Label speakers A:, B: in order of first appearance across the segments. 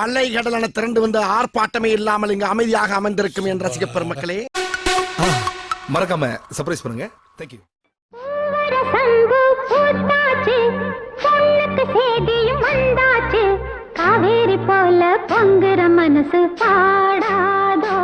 A: அலைகடலான திரண்டு வந்த ஆர்ப்பாட்டமே இல்லாமல் இங்கு அமைதியாக அமைந்திருக்கும் என் ரசிக பெருமக்களே
B: மறக்காம சர்ப்ரைஸ் பண்ணுங்க. தேங்க்யூ
C: சேதியும் வந்தாச்சு காவேரி போல பொங்குற மனசு பாடாதோ.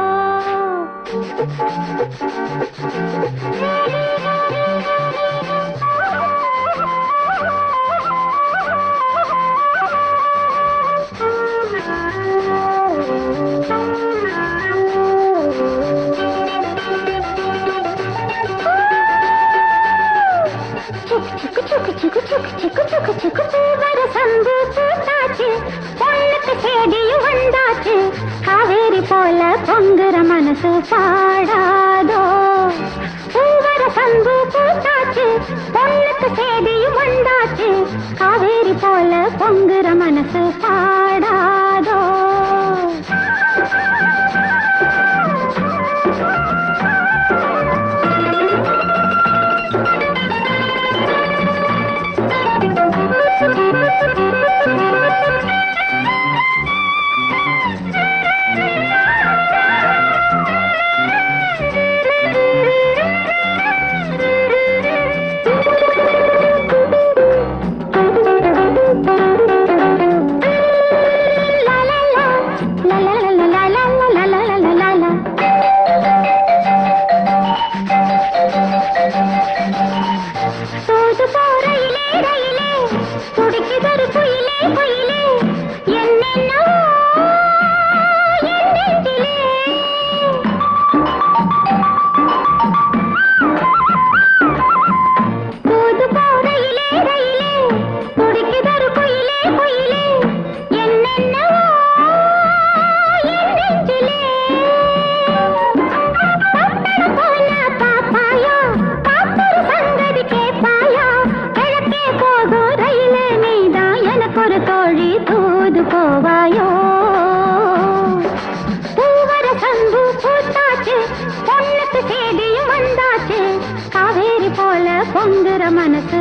C: మనసు పాడాదో பூவர சங்கு பூத்தாச்சு பொண்ணுக்கு சேதியும் வந்தாச்சு. காவேரி போல பொங்குற மனசு రంగురమనస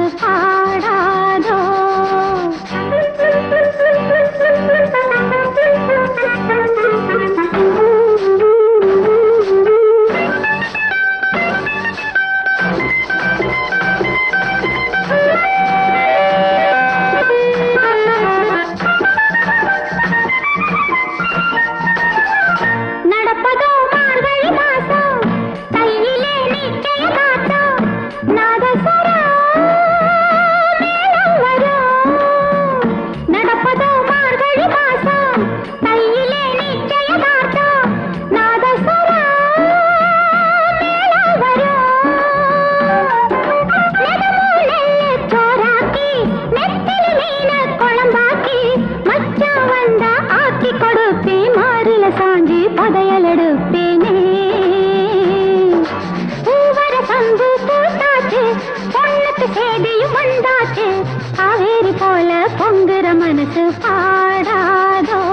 C: தேடியும் வந்தாச்சு. காவேரி போல பொங்குற மனசு பாடாதோ?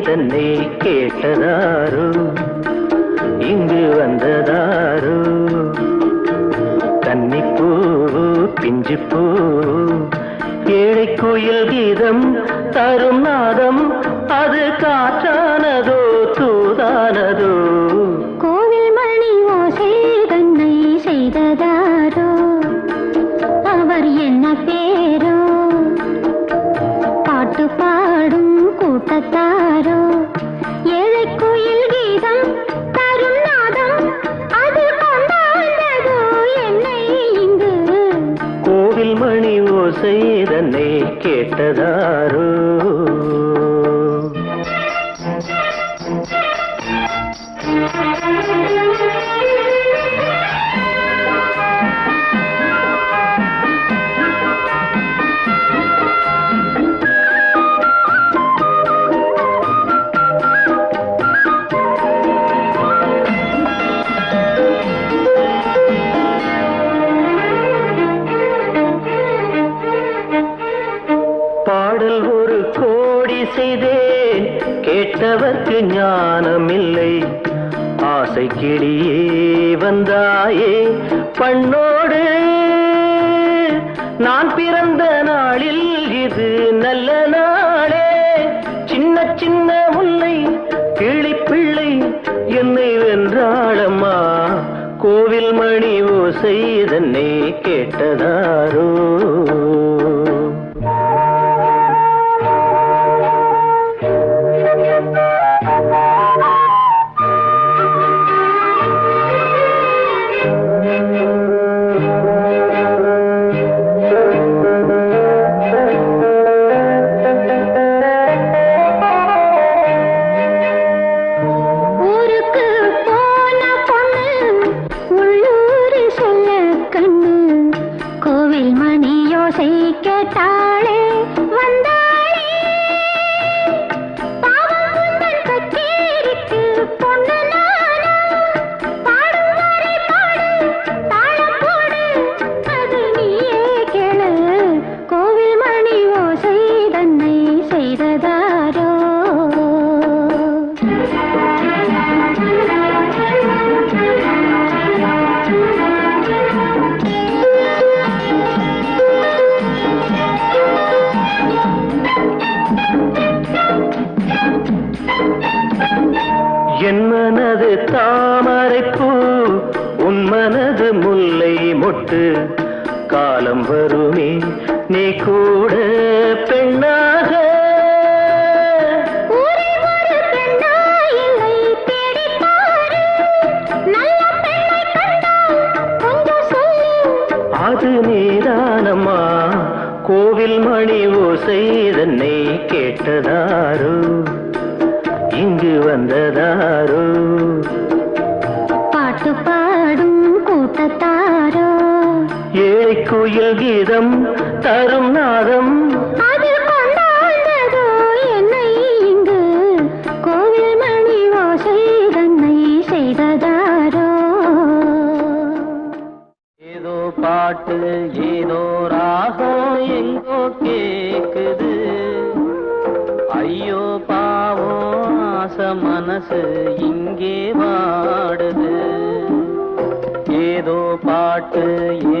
D: தன்னை கேட்டதாரோ? இங்கு வந்ததாரோ? கன்னிப்பூ பிஞ்சுப்பூ ஏழை கோயில் கீதம் தரும் நாதம் அது காற்றானதோ? கேட்டதாரோ பாடல் கேட்டவர்க்கு ஞானமில்லை. ஆசை கிளியே வந்தாயே பண்ணோடு. நான் பிறந்த நாளில் இது நல்ல நாளே. சின்ன சின்ன முல்லை கிளிப்பிள்ளை என்னை வென்றாளம்மா. கோவில் மணி ஓசை தன்னை கேட்டதாரோ.
E: பாட்டு
D: ஏதோ ராகம் எங்கோ கேக்குது. ஐயோ பாவம் ஆச மனசு இங்கே வாடுது. ஏதோ பாட்டு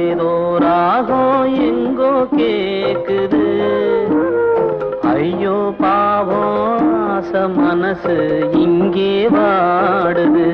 D: ஏதோ ராகம் எங்கோ கேக்குது. ஐயோ பாவம் ஆச மனசு இங்கே வாடுது.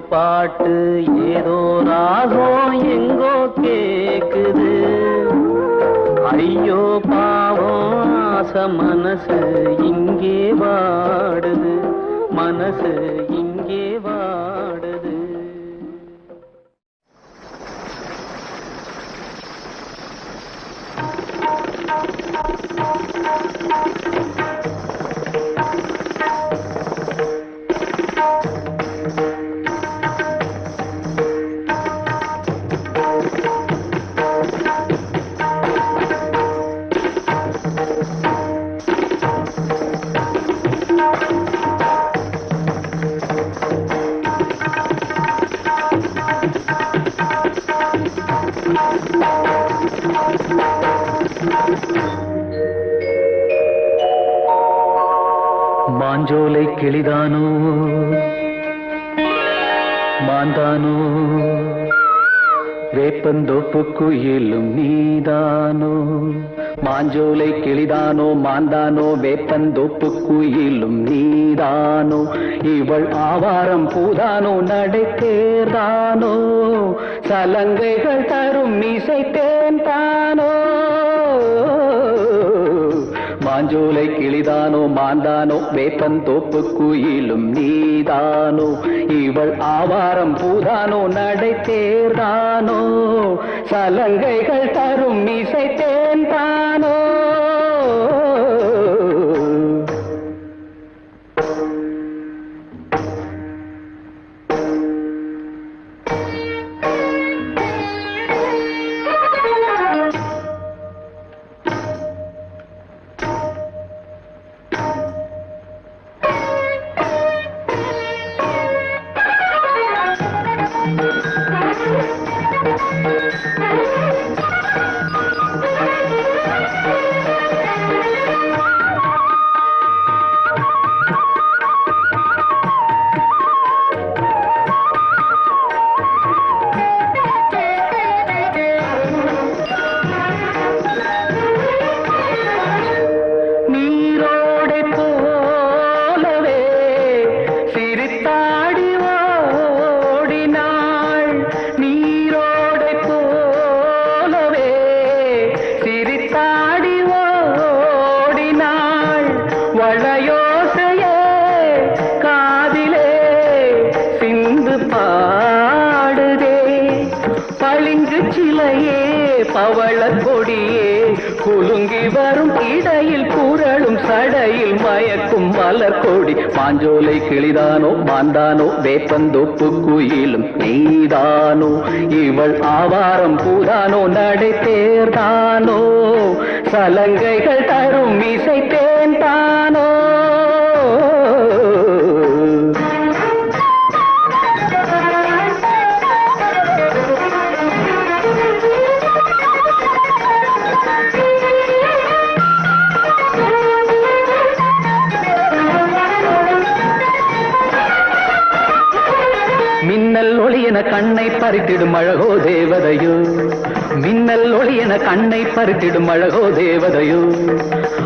F: பாட்டு ஏதோ ராகம் எங்கோ கேக்குது. ஐயோ பாவம் ஆச மனசு இங்கே வாடுது. மனசு இங்கே கிளிதானோ மாந்தானோ? வேப்பந்தோப்பு குயிலும் நீதானோ? மாஞ்சோலை கிளிதானோ மாந்தானோ? வேப்பந்தோப்பு குயிலும் நீதானோ? இவள் ஆவாரம் பூதானோ? நடைத்தேர்தானோ? சலங்கைகள் தரும் இசைத்தேன் தானோ? மாஞ்சோலை கிளிதானோ மாந்தானோ வேப்பன் தோப்பு குயிலும் நீதானோ இவள் ஆவாரம் பூதானோ நடை தேர்தானோ சலங்கைகள் தரும் இசை தேன்தான் பவள கொடியே குலுங்கி வரும் இடையில் புரளும் சடையில் மயக்கும் மலர் கொடி பாஞ்சோலை கிளிதானோ மாந்தானோ வேப்பந்தோப்பு குயிலும் நீதானோ இவள் ஆவாரம் பூதானோ நடை தேர்தானோ சலங்கைகள் தரும் இசை தேன் தானோ. பறித்திடும் அழகோ தேவதையோ. மின்னல் ஒளி என கண்ணை பறித்திடும் அழகோ தேவதையோ.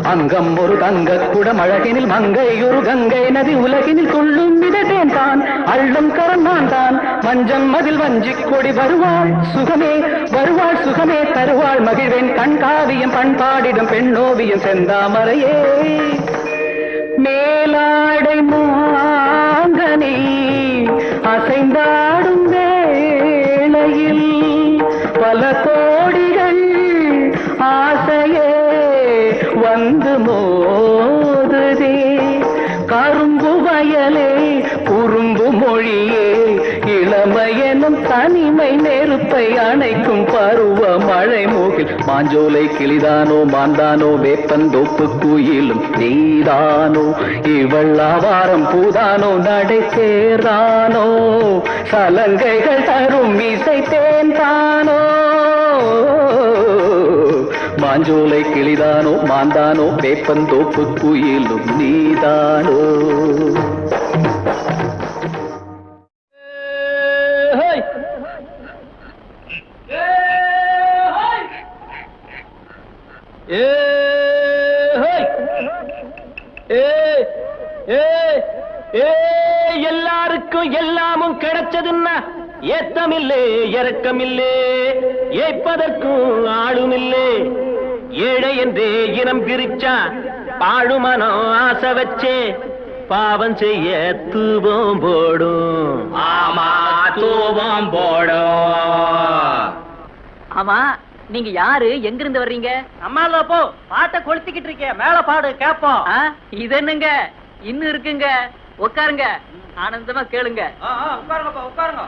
F: அங்கம் ஒரு தங்க குடம் அழகினில் மங்கை ஒரு கங்கை நதி உலகினில் கொள்ளும் விதத்தேன் தான். அள்ளும் கரம் நான் தான். மஞ்சம் மதில் வஞ்சி கொடி வருவாள் சுகமே வருவாள் சுகமே. தருவாள் மகிழ்வேன் கண்காவியம் பண்பாடிடும் பெண்ணோவியம் செந்தாமரையே. மேலாடை மாங்கனி அசைந்தாடும் கரும்பு தனிமை நெருப்பை அணைக்கும் பருவ மழை மூகில் மாஞ்சோலை கிளிதானோ மாந்தானோ வேப்பந்தோப்பு குயிலும் நீதானோ இவள் ஆவாரம் பூதானோ நடை சேரானோ சலங்கைகள் தரும் இசை தேன் தானோ மாஞ்சோலை கிளிதானோ மாந்தானோ வேப்பந்தோப்பு குயிலும் நீதானோ.
G: எல்லாருக்கும் எல்லாமும் கிடைச்சதுன்னா ஏத்தமில்லே இறக்கமில்லே ஏற்பதற்கும் ஆளுமில்லே. ஏழை என்றே இனம் பிரிச்சா பாழுமனம் ஆசை வச்சே பாவம் செய்ய தூபம் போடும். ஆமா தூபம் போடும்.
H: ஆமா நீங்க யாரு? எங்க இருந்து வர்றீங்க?
G: அம்மால போ பாட்டை கொளுத்திக்கிட்டு இருக்கேன் மேல பாடு கேப்போம்.
H: ஆ, இது என்னங்க? இன்னும் இருக்குங்க. உட்காருங்க. ஆனந்தமா கேளுங்க.
G: உட்காருங்க உட்காருங்க.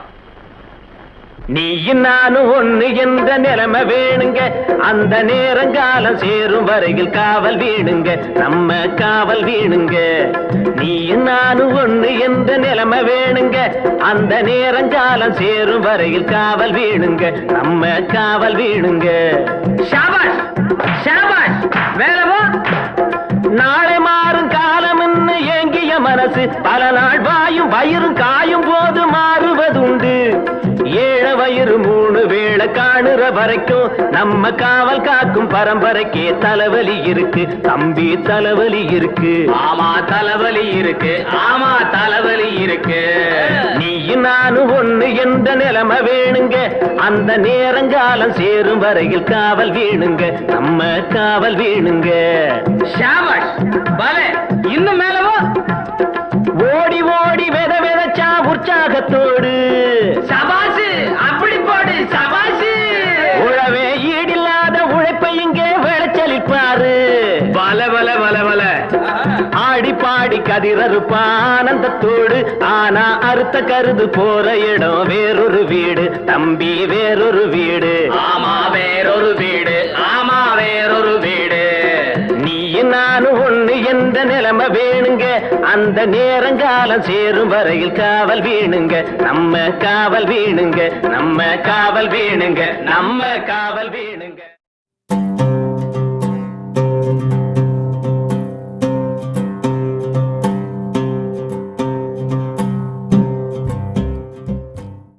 G: நீ நானும் ஒண்ணு என்ற நிலைமை வேணுங்க. அந்த நேரங்காலம் சேரும் வரையில் காவல் வீணுங்க. நம்ம காவல் வீணுங்க. நீ நானும் ஒண்ணு என்ற நிலைமை வேணுங்க. அந்த நேரங்காலம் சேரும் வரையில் காவல் வீணுங்க. நம்ம காவல் வீணுங்க. ஷாபாஷ்! ஷாபாஷ்! வேலவா நாளை மாறும் காலம் ஏங்கிய மனசு. பல நாள் வாயும் வயிறும் காயும் போது மாறுவதுண்டு. ஏழ வயிறு மூணு வேளை காணுற வரைக்கும் நம்ம காவல் காக்கும் பரம்பரைக்கே தலைவலி இருக்கு. தம்பி தலைவலி இருக்கு. ஆமா தலைவலி இருக்கு. ஆமா தலைவலி இருக்கு. நானும் ஒண்ணு என்ற நிலைமை வேணுங்க. அந்த நேரங்காலம் சேரும் வரையில் காவல் வேணுங்க. நம்ம காவல் வேணுங்க. இன்னும் மேலவோ? ஓடி ஓடி வெத வெதச்சா உற்சாகத்தோடு. கதிரறுப்பா ஆனந்தத்தோடு ஆனா அறுத்த கருது போற இடம் வேறொரு வீடு. தம்பி வேறொரு வீடு. ஆமா வேறொரு வீடு. ஆமா வேறொரு வீடு. நீ நானும் ஒண்ணு எந்த நிலைமை வேணுங்க? அந்த நேரங்காலம் சேரும் வரையில் காவல் வீணுங்க. நம்ம காவல் வீணுங்க. நம்ம காவல் வீணுங்க. நம்ம காவல் வீணுங்க.